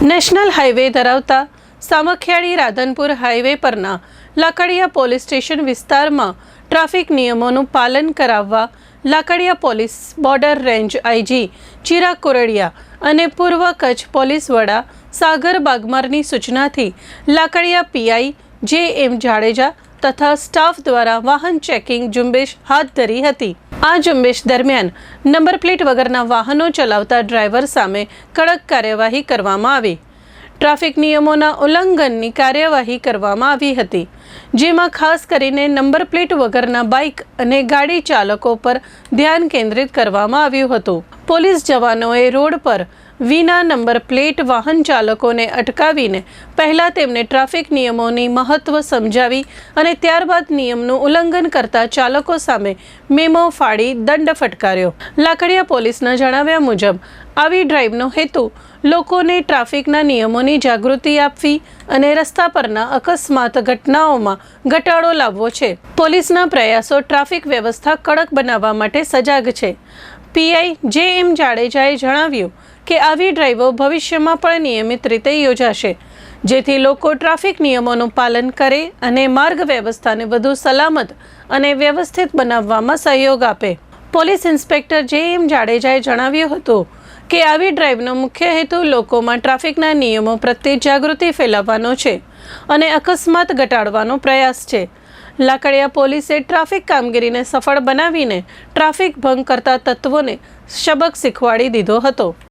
National highway ધરાવતા Samakhiyali Radhanpur highway પરના Lakadiya police station વિસ્તારમાં ટ્રાફિક નિયમોનું પાલન કરાવવા Lakadiya police border range IG Chirag Koradiya અને પૂર્વ કચ્છ પોલીસ વડા સાગર બાગમારની સૂચનાથી લાકડિયા પીઆઈ જે એમ જાડેજા તથા સ્ટાફ દ્વારા વાહન ચેકિંગ ઝુંબેશ હાથ ધરી હતી. આ ઝુંબેશ દરમિયાન નંબર પ્લેટ વગરના વાહનો ચલાવતા ડ્રાઈવર સામે કડક કાર્યવાહી કરવામાં આવી. ટ્રાફિક નિયમોના ઉલ્લંઘનની કાર્યવાહી કરવામાં આવી હતી, જેમાં ખાસ કરીને નંબર પ્લેટ વગરના બાઇક અને ગાડી ચાલકો પર ધ્યાન કેન્દ્રિત કરવામાં આવ્યું હતું. પોલીસ જવાનોએ રોડ પર વિના નંબર પ્લેટ વાહન ચાલકોને અટકાવીને પહેલાં તેમને ટ્રાફિક નિયમોની મહત્વ સમજાવી અને ત્યારબાદ નિયમનું ઉલ્લંઘન કરતા ચાલકો સામે મેમો ફાડી દંડ ફટકાર્યો. લાકડિયા પોલીસના જણાવ્યા મુજબ, આવી ડ્રાઈવનો હેતુ લોકોને ટ્રાફિકના નિયમોની જાગૃતિ આપવી અને રસ્તા પરના અકસ્માત ઘટનાઓમાં ઘટાડો લાવવો છે. પોલીસના પ્રયાસો ટ્રાફિક વ્યવસ્થા કડક બનાવવા માટે સજાગ છે. પીઆઈ જે એમ જાડેજાએ જણાવ્યું કે આવી ડ્રાઈવો ભવિષ્યમાં પણ નિયમિત રીતે યોજાશે, જેથી લોકો ટ્રાફિક નિયમોનું પાલન કરે અને માર્ગ વ્યવસ્થાને વધુ સલામત અને વ્યવસ્થિત બનાવવામાં સહયોગ આપે. પોલીસ ઇન્સ્પેક્ટર જે એમ જાડેજાએ જણાવ્યું હતું કે આવી ડ્રાઈવનો મુખ્ય હેતુ લોકોમાં ટ્રાફિકના નિયમો પ્રત્યે જાગૃતિ ફેલાવવાનો છે અને અકસ્માત ઘટાડવાનો પ્રયાસ છે. લાકડિયા પોલીસે ટ્રાફિક કામગીરીને સફળ બનાવીને ટ્રાફિક ભંગ કરતા તત્વોને સબક શીખવાડી દીધો હતો.